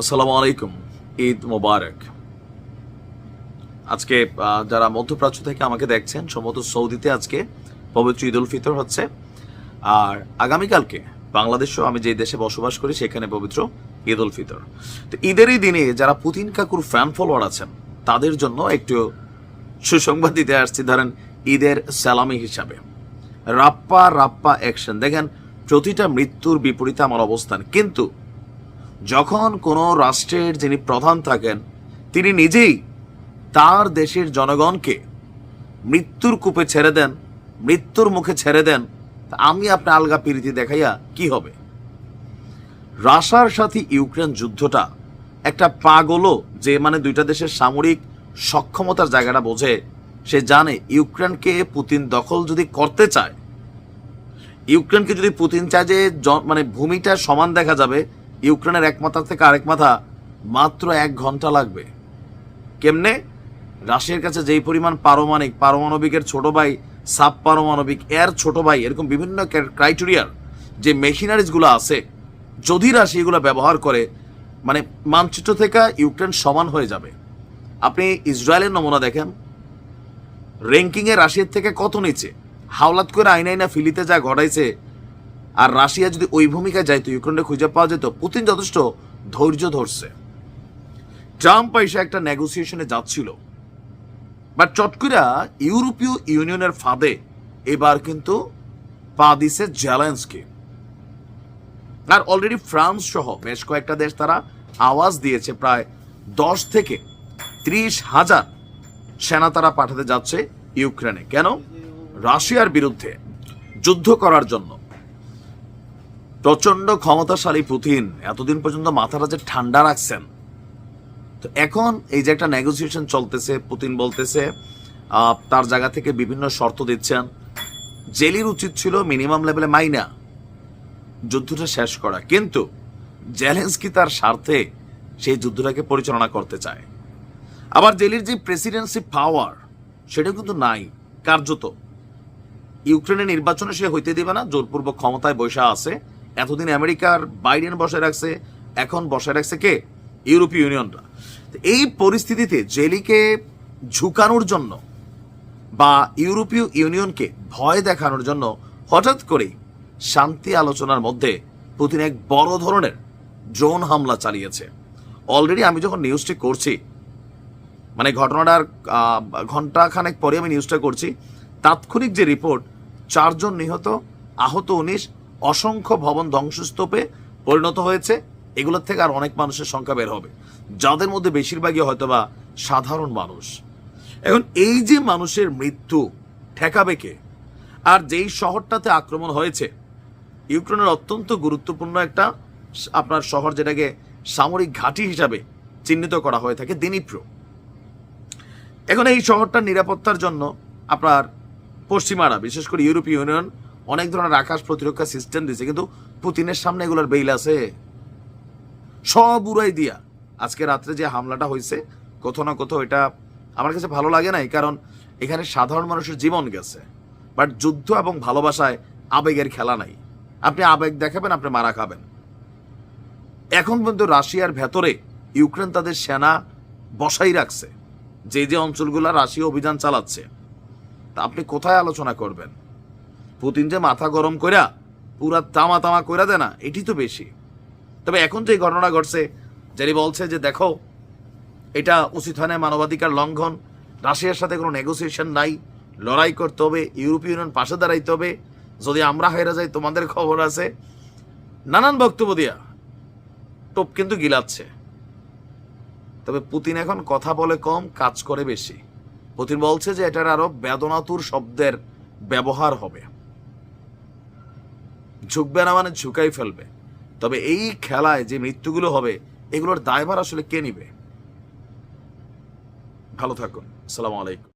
আসসালামু আলাইকুম, ঈদ মোবারক। আজকে যারা মধ্যপ্রাচ্য থেকে আমাকে দেখছেন, সম্ভবত সৌদিতে আজকে পবিত্র ঈদ উল ফিতর হচ্ছে। আর আগামীকালকে বাংলাদেশেও আমি যে দেশে বসবাস করি, সেখানে পবিত্র ঈদ উল ফিতর। তো ঈদেরই দিনে যারা পুতিন কাকুর ফ্যান ফলোয়ার আছেন, তাদের জন্য একটু সুসংবাদ দিতে আসছি, ধরেন ঈদের সালামি হিসাবে। রাপ্পা রাপ্পা অ্যাকশন দেখেন, প্রতিটা মৃত্যুর বিপরীতে আমার অবস্থান। কিন্তু যখন কোনো রাষ্ট্রের যিনি প্রধান থাকেন, তিনি নিজেই তার দেশের জনগণকে মৃত্যুর কূপে ছেড়ে দেন, মৃত্যুর মুখে ছেড়ে দেন আমি আপনার আলগা পিরিতি দেখাইয়া কি হবে? রাশার সাথে ইউক্রেন যুদ্ধটা একটা পাগলও যে মানে দুইটা দেশের সামরিক সক্ষমতার জায়গাটা বোঝে, সে জানে ইউক্রেনকে পুতিন দখল যদি করতে চায়, ইউক্রেনকে যদি পুতিন চায় যে মানে ভূমিটা সমান দেখা যাবে ইউক্রেনের এক মাথা থেকে আরেক মাথা মাত্র এক ঘণ্টা লাগবে। কেমনে? রাশিয়ার কাছে যেই পরিমাণ পারমাণবিক পারমাণবিকের ছোট ভাই সাব পারমাণবিক এর ছোট ভাই, এরকম বিভিন্ন ক্রাইটেরিয়ার যে মেশিনারিজগুলো আছে, যদি রাশি এগুলো ব্যবহার করে মানে মানচিত্র থেকে ইউক্রেন সমান হয়ে যাবে। আপনি ইসরায়েলের নমুনা দেখেন। র্যাঙ্কিংয়ে রাশিয়ার থেকে কত নিচে? হাওলাত করে আইন আইনা ফিলিতে যা ঘটাইছে আর রাশিয়া যদি ওই ভূমিকায় যাইতো ইউক্রেনে খুঁজে পাওয়া যেত। পুতিন যথেষ্ট ধৈর্য ধরছে। ট্রাম্প এসে একটা নেগোসিয়েশনে যাচ্ছিল। বাট চটকুরা ইউরোপীয় ইউনিয়নের ফাঁদে এবার কিন্তু পা দিছে জ্যালেন্সকে আর অলরেডি ফ্রান্স সহ বেশ কয়েকটা দেশ তারা আওয়াজ দিয়েছে। প্রায় দশ থেকে ত্রিশ হাজার সেনা তারা পাঠাতে যাচ্ছে ইউক্রেনে। কেন? রাশিয়ার বিরুদ্ধে যুদ্ধ করার জন্য। প্রচণ্ড ক্ষমতাশালী পুতিন। এতদিন পর্যন্ত মাথাটা যে ঠান্ডা রাখছেন। তো এখন এই যে একটা নেগোসিয়েশন চলতেছে, পুতিন বলতেছে তার জায়গা থেকে বিভিন্ন শর্ত দিচ্ছেন। জেলির উচিত ছিল মিনিমাম লেভেলে মাইনা। যুদ্ধটা শেষ করা। কিন্তু জেলেন্সকি তার স্বার্থে সেই যুদ্ধটাকে পরিচালনা করতে চায়। আবার জেলির যে প্রেসিডেন্সি পাওয়ার সেটা কিন্তু নাই। কার্যত। ইউক্রেনের নির্বাচনে সে হইতে দেবে না, জোরপূর্বক ক্ষমতায় বসে আছে। এতদিন আমেরিকার বাইডেন বসে রাখছে, এখন বসে রাখছে কে? ইউরোপীয় ইউনিয়নরা। এই পরিস্থিতিতে জেলিকে ঝুঁকানোর জন্য বা ইউরোপীয় ইউনিয়নকে ভয় দেখানোর জন্য হঠাৎ করেই শান্তি আলোচনার মধ্যে পুতিন এক বড় ধরনের ড্রোন হামলা চালিয়েছে। অলরেডি আমি যখন নিউজটি করছি মানে ঘটনাটার ঘণ্টা খানেক পরে আমি নিউজটা করছি, তাৎক্ষণিক যে রিপোর্ট চারজন নিহত, আহত উনিশ অসংখ্য ভবন ধ্বংসস্তূপে পরিণত হয়েছে। এগুলোর থেকে আর অনেক মানুষের সংখ্যা বের হবে। যাদের মধ্যে বেশিরভাগই হয়তোবা সাধারণ মানুষ। এখন এই যে মানুষের মৃত্যু ঠেকাবে কে? আর যেই শহরটাতে আক্রমণ হয়েছে, ইউক্রেনের অত্যন্ত গুরুত্বপূর্ণ একটা আপনার শহর যেটাকে সামরিক ঘাঁটি হিসাবে চিহ্নিত করা হয়ে থাকে, দিনিপ্রো। এখন এই শহরটার নিরাপত্তার জন্য আপনার পশ্চিমারা, বিশেষ করে ইউরোপীয় ইউনিয়ন অনেক ধরনের আকাশ প্রতিরক্ষা সিস্টেম দিয়েছে কিন্তু পুতিনের সামনে এগুলোর বেইল আছে। সব উড়াই দিয়া আজকে রাত্রে যে হামলাটা হয়েছে কোথাও না কোথাও এটা আমার কাছে ভালো লাগে নাই, কারণ এখানে সাধারণ মানুষের জীবন গেছে বাট যুদ্ধ এবং ভালোবাসায় আবেগের খেলা নাই। আপনি আবেগ দেখাবেন, আপনি মারা খাবেন। এখন পর্যন্ত রাশিয়ার ভেতরে ইউক্রেন তাদের সেনা বসাই রাখছে, যে যে অঞ্চলগুলো রাশিয়া অভিযান চালাচ্ছে। তা আপনি কোথায় আলোচনা করবেন? পুতিন যে মাথা গরম কইরা পুরা তামা তামা কইরা দেয় না, এটি তো বেশি। তবে এখন যে ঘটনা ঘটছে যারি বলছে যে দেখো, এটা উচিত হয় মানবাধিকার লঙ্ঘন, রাশিয়ার সাথে কোনো নেগোসিয়েশন নাই, লড়াই করতে হবে, ইউরোপীয় ইউনিয়ন পাশে দাঁড়াইতে হবে, যদি আমরা হেরে যাই, তোমাদের খবর আছে। নানান বক্তব্য দিয়া টোপ কিন্তু গিলাচ্ছে। তবে পুতিন এখন কথা বলে কম, কাজ করে বেশি। পুতিন বলছে যে এটার আরও বেদনাতুর শব্দের ব্যবহার হবে। ঝুঁকবে না মানে ঝুঁকাই ফেলবে। তবে এই খেলায় যে মৃত্যুগুলো হবে, এগুলোর দায়ভার আসলে কে নিবে? ভালো থাকুন। আসসালামু আলাইকুম।